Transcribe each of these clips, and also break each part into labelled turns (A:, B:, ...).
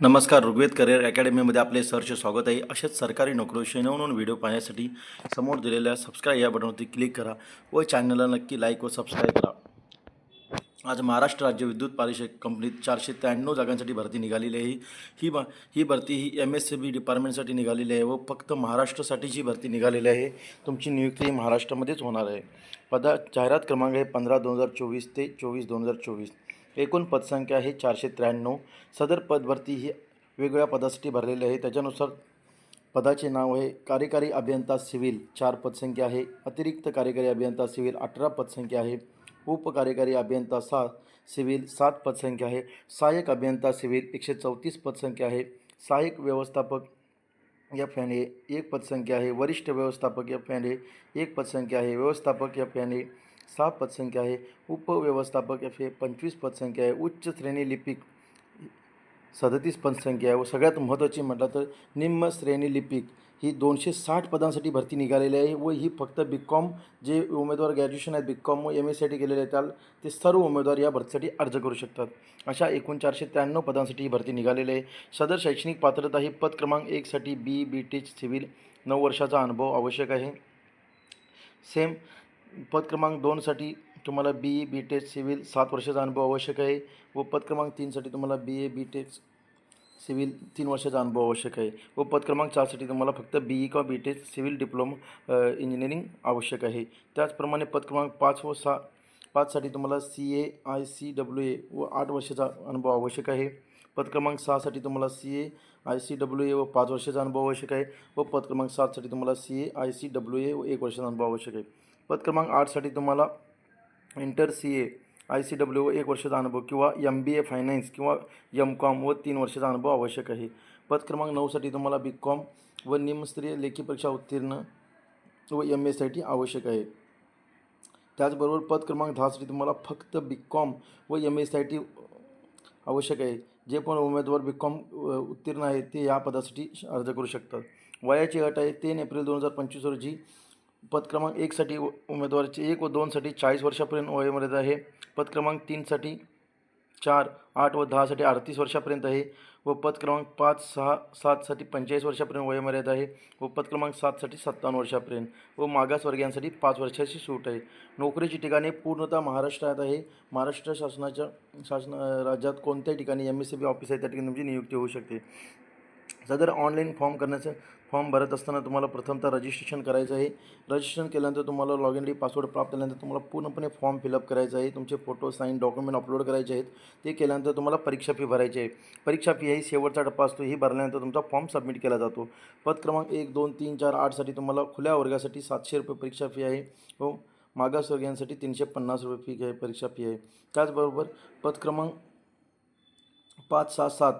A: नमस्कार ऋग्वेद करिअर अकॅडमीमध्ये आपले सरचे स्वागत आहे. असेच सरकारी नोकरीविषयी नवनवीन व्हिडिओ पाहण्यासाठी समोर दिलेल्या सबस्क्राईब या बटनवरती क्लिक करा व चॅनलला नक्की लाईक व सबस्क्राईब करा. आज महाराष्ट्र राज्य विद्युत पारिषद कंपनीत चारशे त्र्याण्णव जागांसाठी भरती निघालेली आहे. ही ब ही भरती ही एम एस सी बी डिपार्टमेंटसाठी निघालेली आहे व फक्त महाराष्ट्रासाठीची भरती निघालेली आहे. तुमची नियुक्ती महाराष्ट्रामध्येच होणार आहे. पदा जाहिरात क्रमांक आहे पंधरा दोन हजार चोवीस ते चोवीस दोन हजार चोवीस. एकूण पदसंख्या आहे चारशे त्र्याण्णव. सदर पदभरती ही वेगवेगळ्या पदासाठी भरलेली आहे. त्याच्यानुसार पदाचे नाव आहे कार्यकारी अभियंता सिव्हिल चार पदसंख्या आहे. अतिरिक्त कार्यकारी अभियंता सिव्हिल अठरा पदसंख्या आहे. उपकार्यकारी अभियंता सहा सिव्हिल सात पदसंख्या आहे. सहाय्यक अभियंता सिव्हिल एकशे चौतीस पदसंख्या आहे. सहाय्यक व्यवस्थापक एफ एन ए एक पदसंख्या आहे. वरिष्ठ व्यवस्थापक एफ एन ए एक पदसंख्या आहे. व्यवस्थापक एफ एन ए सहा पदसंख्या आहे. उपव्यवस्थापक एफ ए पंचवीस पदसंख्या आहे. उच्च श्रेणी लिपिक सदतीस पदसंख्या आहे. व सगळ्यात महत्त्वाची म्हटलं तर निम्न श्रेणी लिपिक ही दोनशे साठ पदांसाठी भरती निघालेली आहे व ही फक्त बी कॉम जे उमेदवार ग्रॅज्युएशन आहेत बी कॉम व एम एससाठी गेलेले आहेत त्याला ते सर्व उमेदवार या भरतीसाठी अर्ज करू शकतात. अशा एकूण चारशे त्र्याण्णव पदांसाठी ही भरती निघालेली आहे. सदर शैक्षणिक पात्रता ही पद क्रमांक एकसाठी बी बी टेच सिव्हिल नऊ वर्षाचा अनुभव आवश्यक आहे. सेम पद क्रमांक दोनसाठी तुम्हाला B E B tech civil सात वर्षाचा अनुभव आवश्यक आहे व पद क्रमांक तीनसाठी तुम्हाला बी ए बी टेक सिव्हिल तीन वर्षाचा अनुभव आवश्यक आहे व पद क्रमांक चारसाठी तुम्हाला फक्त बी ई e किंवा B tech civil diploma engineering आवश्यक आहे. त्याचप्रमाणे पद क्रमांक पाच व सहा पाचसाठी तुम्हाला C A I C W A व आठ वर्षाचा अनुभव आवश्यक आहे. पद क्रमांक सहासाठी तुम्हाला C A I C W A व पाच वर्षाचा अनुभव आवश्यक आहे व पद क्रमांक सातसाठी तुम्हाला C A I C W A व एक वर्षाचा अनुभव आवश्यक आहे. पद क्रमांक आठसाठी तुम्हाला inter C A I C W व एक वर्षाचा अनुभव किंवा एम बी ए फायनान्स किंवा एम कॉम व तीन वर्षाचा अनुभव आवश्यक आहे. पद क्रमांक नऊसाठी तुम्हाला बी कॉम व निमस्तरीय लेखी परीक्षा उत्तीर्ण व एम एसाठी आवश्यक आहे. त्याचबरोबर पद क्रमांक दहासाठी तुम्हाला फक्त बी कॉम व एम एसाठी आवश्यक आहे. जे पण उमेदवार बी कॉम उत्तीर्ण आहेत ते या पदासाठी अर्ज करू शकतात. वयाची अट आहे तीन एप्रिल दोन हजार पंचवीस रोजी पद क्रमांक एकसाठी उ- उमेदवाराचे एक व दोनसाठी चाळीस वर्षापर्यंत वयोमर्यादा आहे. पद क्रमांक तीनसाठी चार आठ व दहासाठी अडतीस वर्षापर्यंत आहे व पद क्रमांक पाच सहा सातसाठी पंचेचाळीस वर्षापर्यंत वयोमर्यादा आहे व पद क्रमांक सातसाठी सत्तावन्न वर्षापर्यंत व मागासवर्गीयांसाठी पाच वर्षाची सूट आहे. नोकरीची ठिकाणे पूर्णतः महाराष्ट्रात आहे. महाराष्ट्र शासनाच्या शासन राज्यात कोणत्याही ठिकाणी M S C B office आहे त्या ठिकाणी तुमची नियुक्ती होऊ शकते. सदर ऑनलाईन फॉर्म करण्याचं फॉर्म भरत असताना तुम्हाला प्रथमतः रजिस्ट्रेशन करायचं आहे. रजिस्ट्रेशन केल्यानंतर तुम्हाला लॉग इन डी पासवर्ड प्राप्त केल्यानंतर तुम्हाला पूर्णपणे फॉर्म फिलअप करायचं आहे. तुमचे फोटो साईन डॉक्युमेंट अपलोड करायचे आहेत. ते केल्यानंतर तुम्हाला परीक्षा फी भरायची आहे. परीक्षा फी ही शेवटचा टप्पा असतो. ही भरल्यानंतर तुमचा फॉर्म सबमिट केला जातो. पद क्रमांक एक दोन तीन चार आठसाठी तुम्हाला खुल्या वर्गासाठी सातशे रुपये परीक्षा फी आहे. हो, व मागासवर्गीयांसाठी तीनशे पन्नास रुपये फी आहे परीक्षा फी आहे. त्याचबरोबर पद क्रमांक पाच सहा सात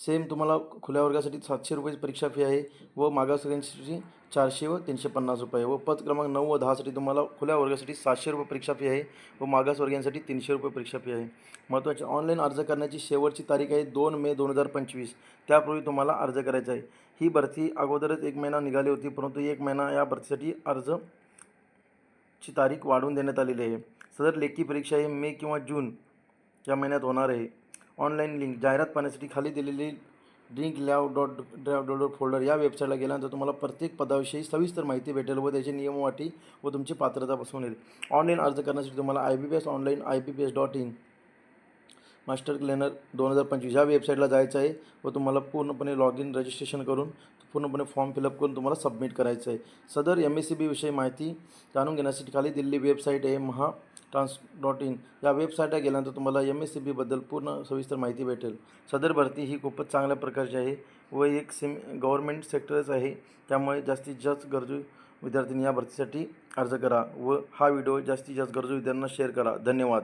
A: सेम तुम्हाला खुल्या वर्गासाठी सातशे रुपये परीक्षा फी आहे व मागासवर्गीयांसाठी चारशे व तीनशे पन्नास रुपये व पद क्रमांक नऊ व दहासाठी तुम्हाला खुल्या वर्गासाठी सातशे रुपये परीक्षा फी आहे व मागासवर्गीयांसाठी तीनशे रुपये परीक्षा फी आहे. महत्त्वाचे ऑनलाईन अर्ज करण्याची शेवटची तारीख आहे दोन मे दोन हजार पंचवीस. त्यापूर्वी तुम्हाला अर्ज करायचा आहे. ही भरती अगोदरच एक महिना निघाली होती परंतु एक महिना या भरतीसाठी अर्ज ची तारीख वाढवून देण्यात आलेली आहे. सदर लेखी परीक्षा ही मे किंवा जून या महिन्यात होणार आहे. ऑनलाईन लिंक जाहिरात पाहण्यासाठी खाली दिलेली drink lav dot drive dot dot folder या वेबसाईटला गेल्यानंतर तुम्हाला प्रत्येक पदाविषयी सविस्तर माहिती भेटेल व त्याचे नियम अटी व तुमची पात्रता बसून येईल. ऑनलाईन अर्ज करण्यासाठी तुम्हाला I B P S online I B P S dot in master cleaner दोन हजार पंचवीस या वेबसाईटला जायचं आहे व तुम्हाला पूर्णपणे लॉग इन रजिस्ट्रेशन करून पूर्णपणे फॉर्म फिलअप करून तुम्हाला सबमिट करायचं आहे सदर एम एस सी बी विषयी माहिती जाणून घेण्यासाठी खाली दिल्ली वेबसाईट आहे महा ट्रान्स डॉट इन या वेबसाईटला गेल्यानंतर तुम्हाला एम एस सी बीबद्दल पूर्ण सविस्तर माहिती भेटेल. सदर भरती ही खूपच चांगल्या प्रकारची आहे. व एक सिम गव्हर्मेंट सेक्टरच आहे. त्यामुळे जास्तीत जास्त गरजू विद्यार्थ्यांनी या भरतीसाठी अर्ज करा व हा व्हिडिओ जास्तीत जास्त गरजू विद्यार्थ्यांना शेअर करा. धन्यवाद.